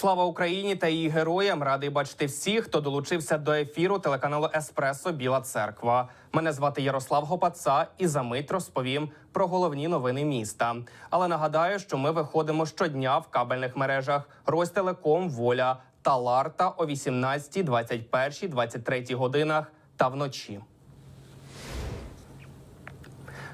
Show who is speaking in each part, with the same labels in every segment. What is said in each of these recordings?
Speaker 1: Слава Україні та її героям! Радий бачити всіх, хто долучився до ефіру телеканалу Еспресо Біла Церква. Мене звати Ярослав Гопаца, і за мить розповім про головні новини міста. Але нагадаю, що ми виходимо щодня в кабельних мережах Ростелеком, Воля та Ларта о 18, 21, 23 годинах та вночі.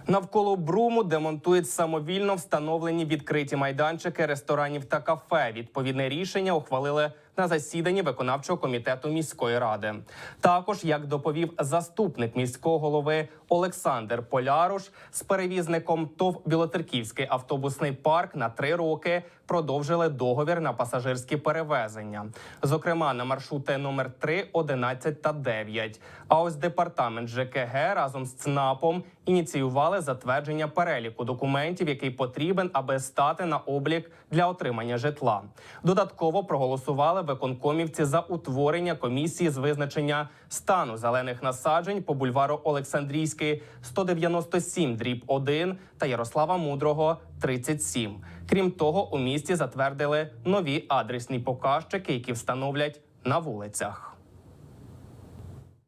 Speaker 1: Навколо бруму демонтують самовільно встановлені відкриті майданчики ресторанів та кафе. Відповідне рішення ухвалили на засіданні виконавчого комітету міської ради. Також, як доповів заступник міського голови Олександр Поляруш, з перевізником ТОВ Білоцерківський автобусний парк на три роки продовжили договір на пасажирські перевезення, зокрема на маршрути номер 3, 11 та 9. А ось департамент ЖКГ разом з ЦНАПом ініціювали затвердження переліку документів, який потрібен, аби стати на облік для отримання житла. Додатково проголосували виконкомівці за утворення комісії з визначення стану зелених насаджень по бульвару Олександрійський 197 дріб 1 та Ярослава Мудрого 37. Крім того, у місті затвердили нові адресні показчики, які встановлять на вулицях.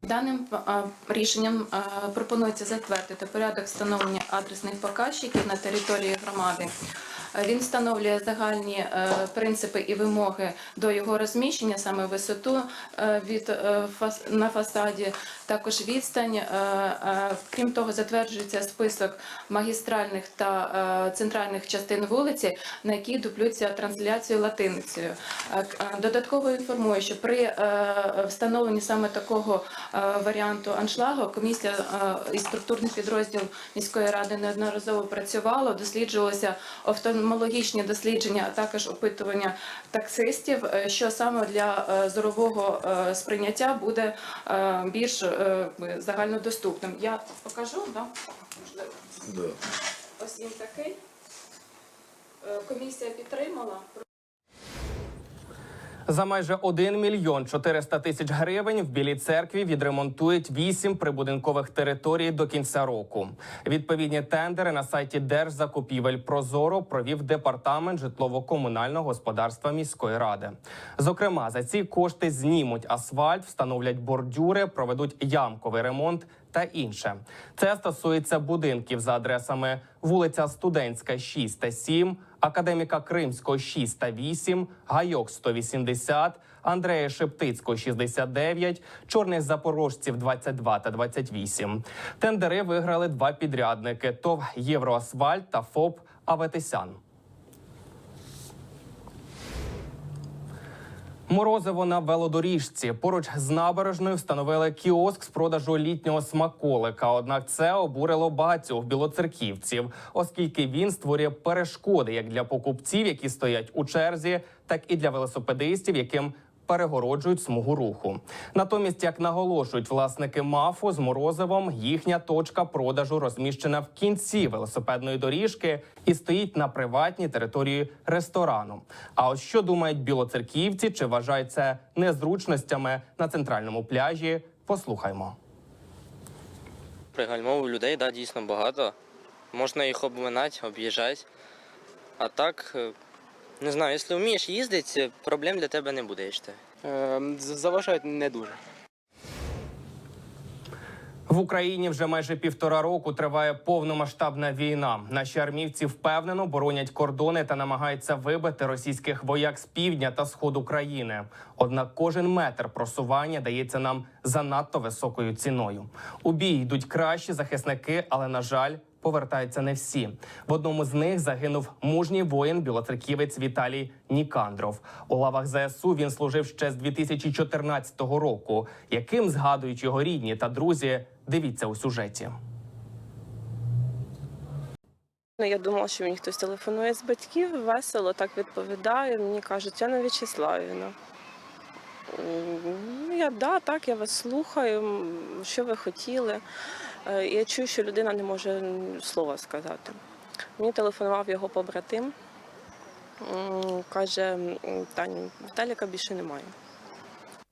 Speaker 2: Даним рішенням пропонується затвердити порядок встановлення адресних показчиків на території громади. Е, Він встановлює загальні е, принципи і вимоги до його розміщення, саме висоту е, від на фасаді, також відстань. Крім того, затверджується список магістральних та центральних частин вулиці, на які дублюється трансляцію латиницею. Додатково інформую, що при встановленні саме такого варіанту аншлагу комісія і структурний підрозділ міської ради неодноразово працювало, досліджувалося офтальмологічні дослідження, а також опитування таксистів, е, що саме для е, зорового е, сприйняття буде більш загальнодоступним. Я покажу, да? можливо.
Speaker 3: Да.
Speaker 2: Ось він такий. Комісія підтримала.
Speaker 1: За майже 1 мільйон 400 тисяч гривень в Білій церкві відремонтують 8 прибудинкових територій до кінця року. Відповідні тендери на сайті Держзакупівель Прозоро провів департамент житлово-комунального господарства міської ради. Зокрема, за ці кошти знімуть асфальт, встановлять бордюри, проведуть ямковий ремонт та інше. Це стосується будинків за адресами вулиця Студентська, 6 та 7, Академіка Кримського 6 та 8, Гайок 180, Андрея Шептицького 69, Чорних Запорожців 22 та 28. Тендери виграли два підрядники: ТОВ Євроасфальт та ФОП Аветисян. Морозиво на велодоріжці. Поруч з набережною встановили кіоск з продажу літнього смаколика. Однак це обурило багатьох білоцерківців, оскільки він створює перешкоди як для покупців, які стоять у черзі, так і для велосипедистів, яким перегороджують смугу руху. Натомість, як наголошують власники мафу з морозивом, їхня точка продажу розміщена в кінці велосипедної доріжки і стоїть на приватній території ресторану. А от що думають білоцерківці, чи вважають це незручностями на центральному пляжі? Послухаймо.
Speaker 4: Пригальмову людей, да, дійсно багато. Можна їх обминати, об'їжджати. А так, е, не знаю, якщо вмієш їздити, проблем для тебе не буде, я вважаю.
Speaker 5: Е, Заважають не дуже.
Speaker 1: В Україні вже майже півтора року триває повномасштабна війна. Наші армійці впевнено боронять кордони та намагаються вибити російських вояк з півдня та сходу країни. Однак кожен метр просування дається нам занадто високою ціною. У бій йдуть кращі захисники, але на жаль. Повертаються не всі. В одному з них загинув мужній воїн білоцерківець Віталій Нікандров. У лавах ЗСУ він служив ще з 2014 року. Яким згадують його рідні та друзі, дивіться у сюжеті.
Speaker 6: Ну, я думала, що мені хтось телефонує з батьків, весело так відповідає. Мені кажуть, Тетяна В'ячеславівна. М, Ну, я да, так, я вас слухаю. Що ви хотіли? Е, Я чую, що людина не може слова сказати. Мені телефонував його побратим. Каже, м, Таню, Віталіка більше немає.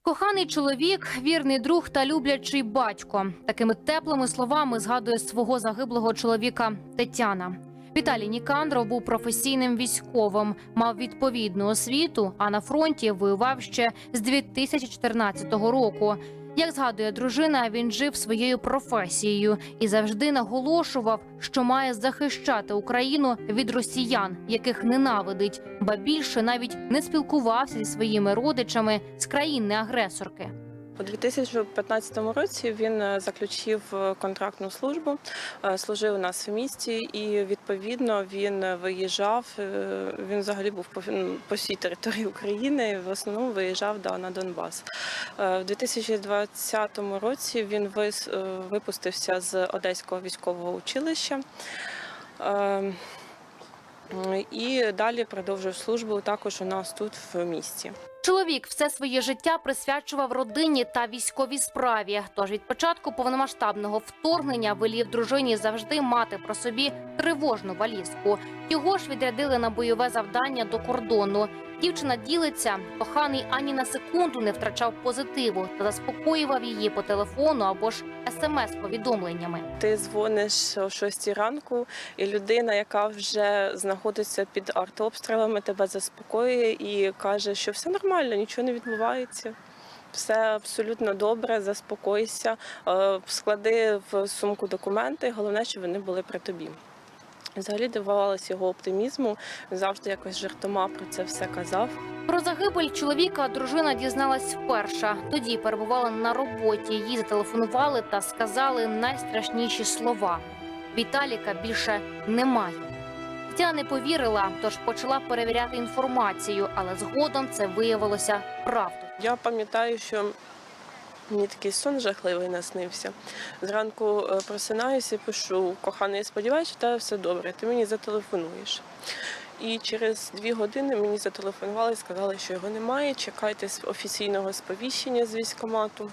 Speaker 7: Коханий чоловік, вірний друг та люблячий батько. Такими теплими словами згадує свого загиблого чоловіка Тетяна. Віталій Нікандров був професійним військовим, мав відповідну освіту, а на фронті воював ще з 2014 року. Як згадує дружина, він жив своєю професією і завжди наголошував, що має захищати Україну від росіян, яких ненавидить, ба більше навіть не спілкувався зі своїми родичами з країни-агресорки.
Speaker 6: У 2015 році він е, заключив е, контрактну службу, е, служив у нас в місті, і відповідно він виїжджав. Він взагалі був по, всій території України. і В основному виїжджав да, на Донбас. В 2020 році він випустився з Одеського військового училища. Е, І далі продовжив службу також у нас тут в місті.
Speaker 7: Чоловік все своє життя присвячував родині та військовій справі. Тож від початку повномасштабного вторгнення велів дружині завжди мати про собі тривожну валізку. Його ж відрядили на бойове завдання до кордону. Дівчина ділиться, коханий ані на секунду не втрачав позитиву та заспокоював її по телефону або ж смс-повідомленнями.
Speaker 6: Ти дзвониш о 6 ранку, і людина, яка вже знаходиться під артобстрілами, тебе заспокоює і каже, що все нормально, нічого не відбувається. Все абсолютно добре, заспокойся, е, склади в сумку документи. Головне, щоб вони були при тобі. Взагалі дивувалася його оптимізму. Він завжди якось жартома про це все казав.
Speaker 7: Про загибель чоловіка дружина дізналась вперше. Тоді перебувала на роботі. Їй зателефонували та сказали найстрашніші слова: Віталіка більше немає. Тетяна не повірила, тож почала перевіряти інформацію, але згодом це виявилося правдою.
Speaker 6: Я пам'ятаю, що мені такий сон жахливий наснився. Зранку е, просинаюся і пишу, коханий, сподіваюся, що тебе все добре, ти мені зателефонуєш. І через дві години мені зателефонували сказали, що його немає. Чекайте офіційного сповіщення з військкомату.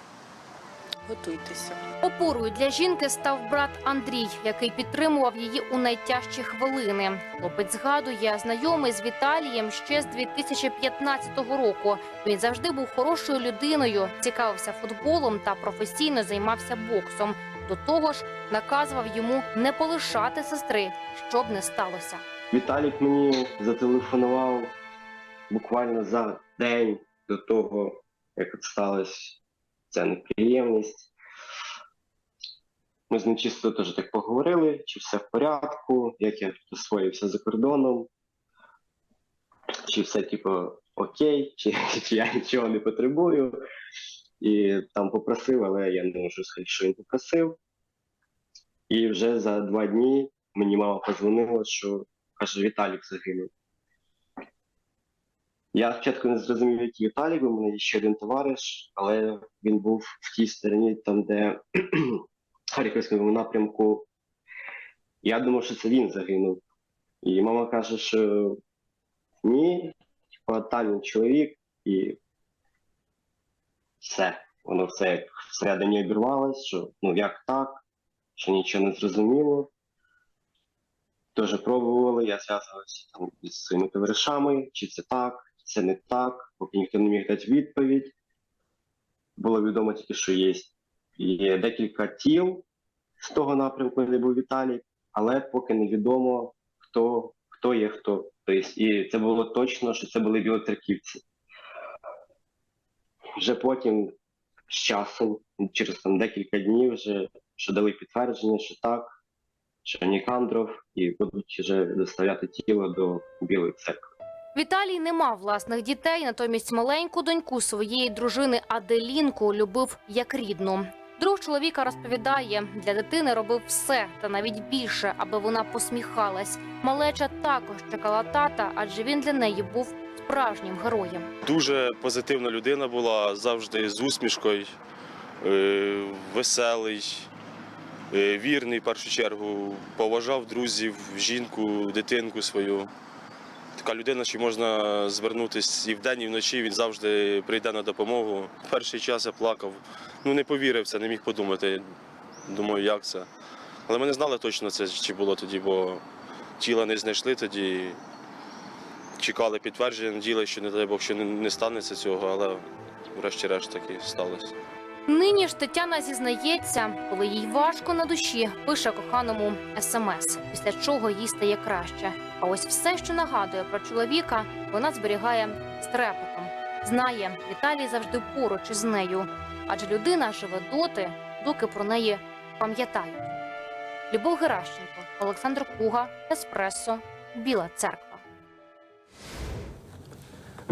Speaker 6: Готуйтеся.
Speaker 7: Опорою для жінки став брат Андрій, який підтримував її у найтяжчі хвилини. Хлопець згадує, знайомий з Віталієм ще з 2015 року. Він завжди був хорошою людиною, цікавився футболом та професійно займався боксом. До того ж, наказував йому не полишати сестри, щоб не сталося.
Speaker 3: Віталік мені зателефонував буквально за день до того, як от сталася ця неприємність. Ми з ним чисто теж так поговорили, чи все в порядку, як я освоївся за кордоном, чи все, типу, окей, чи, чи я нічого не потребую. І там попросив, але я не можу сказати, що він попросив. І вже за два дні мені мама подзвонила, що каже, Віталік загинув. Я спочатку не зрозумів, який Віталік, бо в мене є ще один товариш, але він був в тій стороні, там, де Харківському напрямку. Я думав, що це він загинув. І мама каже, що ні, там він чоловік, і все. Воно все як всередині обірвалось, що ну як так, що нічого не зрозуміло. Теж пробували, я зв'язувався там із своїми товаришами, чи це так, це не так, поки ніхто не міг дати відповідь. Було відомо тільки, що є, є декілька тіл з того напрямку, де був Віталій, але поки невідомо, хто, хто є хто. Тобто, і це було точно, що це були білоцерківці. Вже потім, з часом, через там декілька днів, вже що дали підтвердження, що так що Нікандров, і будуть вже доставляти тіло до Білої церкви.
Speaker 7: Віталій не мав власних дітей, натомість маленьку доньку своєї дружини Аделінку любив як рідну. Друг чоловіка розповідає, для дитини робив все та навіть більше, аби вона посміхалась. Малеча також чекала тата, адже він для неї був справжнім героєм.
Speaker 8: Дуже позитивна людина була, завжди з усмішкою, е, веселий, е, вірний в першу чергу, поважав друзів, жінку, дитинку свою. Така людина, що можна звернутися і вдень, і вночі, він завжди прийде на допомогу. Перший час я плакав. Ну не повірив це, не міг подумати. Думаю, як це. Але ми не знали точно це, чи було тоді, бо тіла не знайшли тоді чекали підтвердження, надіялися, що не дай Бог, що не станеться цього, але врешті-решт таки сталося.
Speaker 7: Нині ж Тетяна зізнається, коли їй важко на душі, пише коханому смс, після чого їй стає краще. А ось все, що нагадує про чоловіка, вона зберігає з трепетом. Знає, Віталій завжди поруч із нею, адже людина живе доти, доки про неї пам'ятають. Любов Геращенко, Олександр Куга, Еспресо, Біла Церква.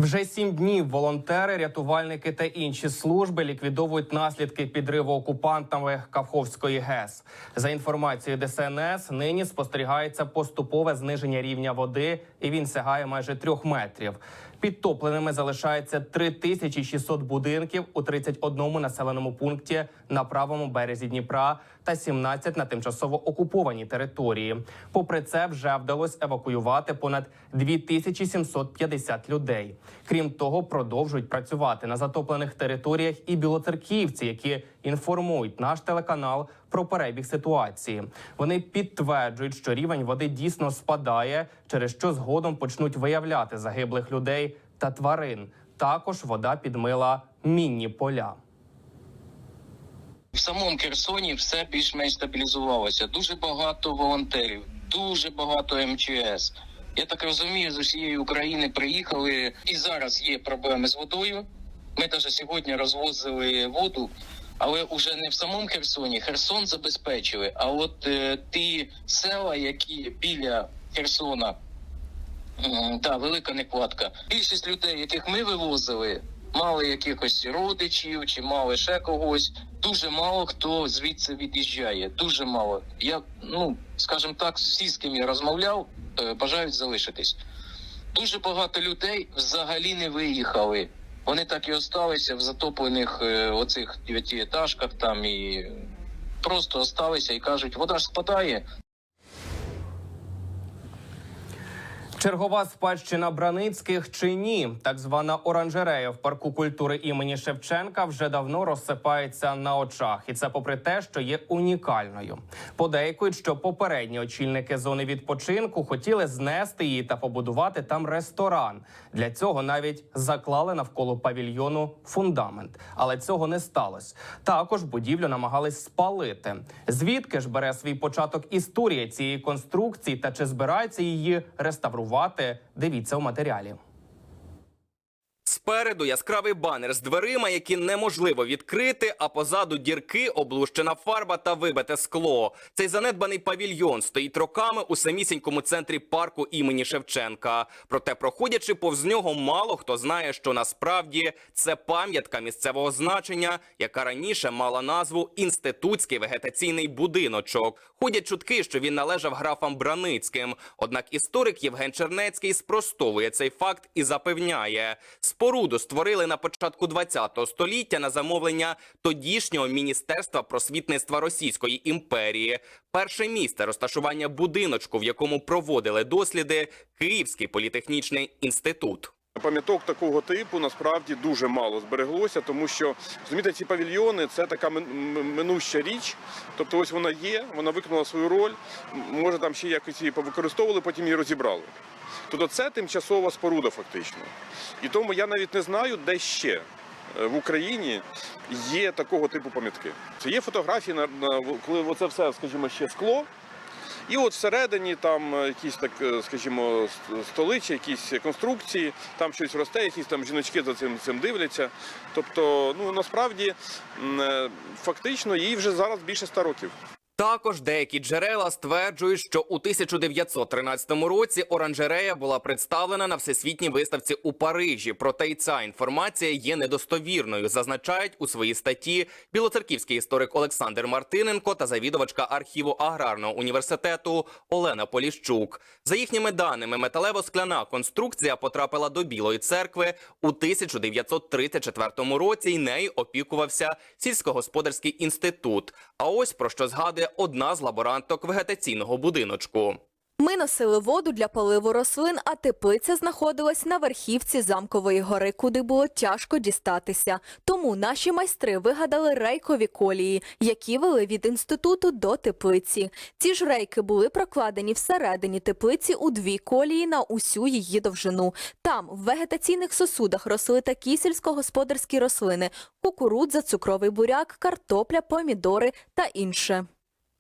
Speaker 1: Вже сім днів волонтери, рятувальники та інші служби ліквідовують наслідки підриву окупантами Каховської ГЕС. За інформацією ДСНС, нині спостерігається поступове зниження рівня води, і він сягає майже трьох метрів. Підтопленими залишається 3600 будинків у 31 населеному пункті на правому березі Дніпра та 17 на тимчасово окупованій території. Попри це, вже вдалося евакуювати понад 2750 людей. Крім того, продовжують працювати на затоплених територіях і білоцерківці, які інформують наш телеканал про перебіг ситуації. Вони підтверджують, що рівень води дійсно спадає, через що згодом почнуть виявляти загиблих людей та тварин. Також вода підмила мінні поля.
Speaker 9: В самому Херсоні все більш-менш стабілізувалося. Дуже багато волонтерів, дуже багато МЧС. Я так розумію, з усієї України приїхали, і зараз є проблеми з водою. Ми навіть сьогодні розвозили воду, але вже не в самому Херсоні. Херсон забезпечили. А от е, ті села, які біля Херсона, та велика нехватка. Більшість людей, яких ми вивозили, мали якихось родичів чи мали ще когось. Дуже мало хто звідси від'їжджає. Дуже мало. Я ну скажімо так, всі, з ким я розмовляв, е, бажають залишитись. Дуже багато людей взагалі не виїхали. Вони так і осталися в затоплених е, оцих дев'ятиэтажках там і просто осталися і кажуть, вода ж спадає,
Speaker 1: Чергова спадщина Браницьких чи ні? Так звана оранжерея в парку культури імені Шевченка вже давно розсипається на очах, і це попри те, що є унікальною. Подейкують, що попередні очільники зони відпочинку хотіли знести її та побудувати там ресторан. Для цього навіть заклали навколо павільйону фундамент, але цього не сталося. Також будівлю намагались спалити. Звідки ж бере свій початок історія цієї конструкції та чи збираються її реставрувати? Дивіться у матеріалі. Спереду яскравий банер з дверима, які неможливо відкрити, а позаду дірки, облущена фарба та вибите скло. Цей занедбаний павільйон стоїть роками у самісінькому центрі парку імені Шевченка. Проте, проходячи повз нього, мало хто знає, що насправді це пам'ятка місцевого значення, яка раніше мала назву Інститутський вегетаційний будиночок. Ходять чутки, що він належав графам Браницьким. Однак історик Євген Чернецький спростовує цей факт і запевняє, споруду створили на початку ХХ століття на замовлення тодішнього міністерства просвітництва Російської імперії. Перше місце розташування будиночку, в якому проводили досліди, Київський політехнічний інститут.
Speaker 10: Пам'яток такого типу насправді дуже мало збереглося, тому що розумієте, ці павільйони це така минуща річ. Тобто, ось вона є, вона виконала свою роль. Може, там ще якось її повикористовували, потім її розібрали. Тобто, це тимчасова споруда, фактично. І тому я навіть не знаю, де ще е, в Україні є такого типу пам'ятки. Це є фотографії коли оце все, скажімо, ще скло. І от всередині там е, якісь так, е, скажімо, столичі, якісь конструкції, там щось росте, якісь там жіночки за цим цим дивляться. Тобто, ну насправді е, фактично їй вже зараз більше ста років.
Speaker 1: Також деякі джерела стверджують, що у 1913 році оранжерея була представлена на всесвітній виставці у Парижі. Проте й ця інформація є недостовірною, зазначають у своїй статті білоцерківський історик Олександр Мартиненко та завідувачка архіву аграрного університету Олена Поліщук. За їхніми даними, металево-скляна конструкція потрапила до Білої церкви у 1934 році. і нею опікувався сільськогосподарський інститут. А ось про що згадує одна з лаборанток вегетаційного будиночку.
Speaker 11: Ми носили воду для поливу рослин, а теплиця знаходилась на верхівці замкової гори, куди було тяжко дістатися. Тому наші майстри вигадали рейкові колії, які вели від інституту до теплиці. Ці ж рейки були прокладені всередині теплиці у дві колії на усю її довжину. Там в вегетаційних сосудах росли такі сільськогосподарські рослини: кукурудза, цукровий буряк, картопля, помідори та інше.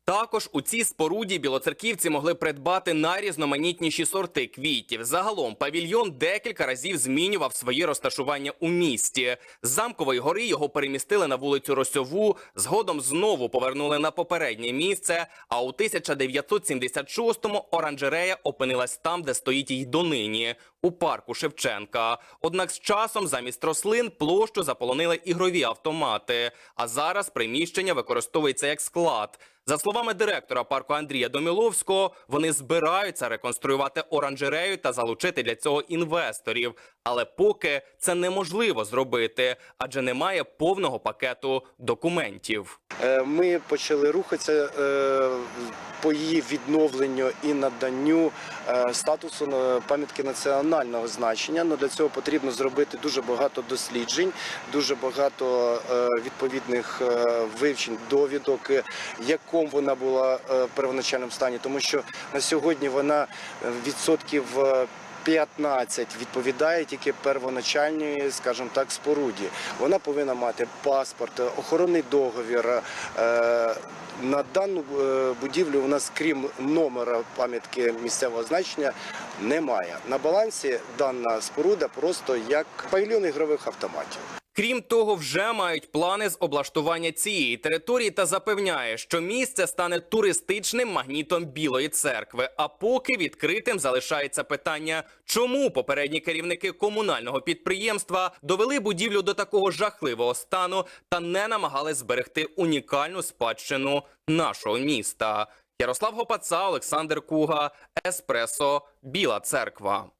Speaker 1: Також у цій споруді білоцерківці могли придбати найрізноманітніші сорти квітів. Загалом павільйон декілька разів змінював своє розташування у місті. З замкової гори його перемістили на вулицю Росьову, згодом знову повернули на попереднє місце. А у 1976-му оранжерея опинилась там, де стоїть й донині, у парку Шевченка. Однак з часом замість рослин площу заполонили ігрові автомати. А зараз приміщення використовується як склад. За словами директора парку Андрія Доміловського, вони збираються реконструювати оранжерею та залучити для цього інвесторів. Але поки це неможливо зробити, адже немає повного пакету документів.
Speaker 12: Е, Ми почали рухатися е, по її відновленню і наданню е, статусу пам'ятки національного значення. Ну для цього потрібно зробити дуже багато досліджень, дуже багато відповідних вивчень, довідок, в якому вона була е, в первоначальному стані, тому що на сьогодні вона е, відсотків. е, 15 відповідає тільки первоначальній, скажімо так, споруді. Вона повинна мати паспорт, охоронний договір. Е, На дану е, будівлю у нас, крім номера пам'ятки місцевого значення, немає. На балансі дана споруда просто як павільйон ігрових автоматів.
Speaker 1: Крім того, вже мають плани з облаштування цієї території та запевняє, що місце стане туристичним магнітом Білої церкви. А поки відкритим залишається питання, чому попередні керівники комунального підприємства довели будівлю до такого жахливого стану та не намагались зберегти унікальну спадщину нашого міста. Ярослав Гопаца, Олександр Куга, Еспресо, Біла Церква.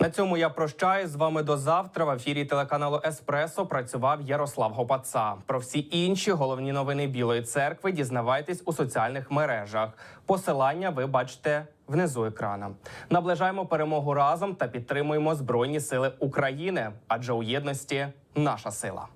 Speaker 1: На цьому я прощаюсь з вами до завтра. В ефірі телеканалу Еспресо працював Ярослав Гопаца. Про всі інші головні новини Білої церкви дізнавайтесь у соціальних мережах. Посилання ви бачите внизу екрана. Наближаємо перемогу разом та підтримуємо Збройні Сили України, адже у єдності наша сила.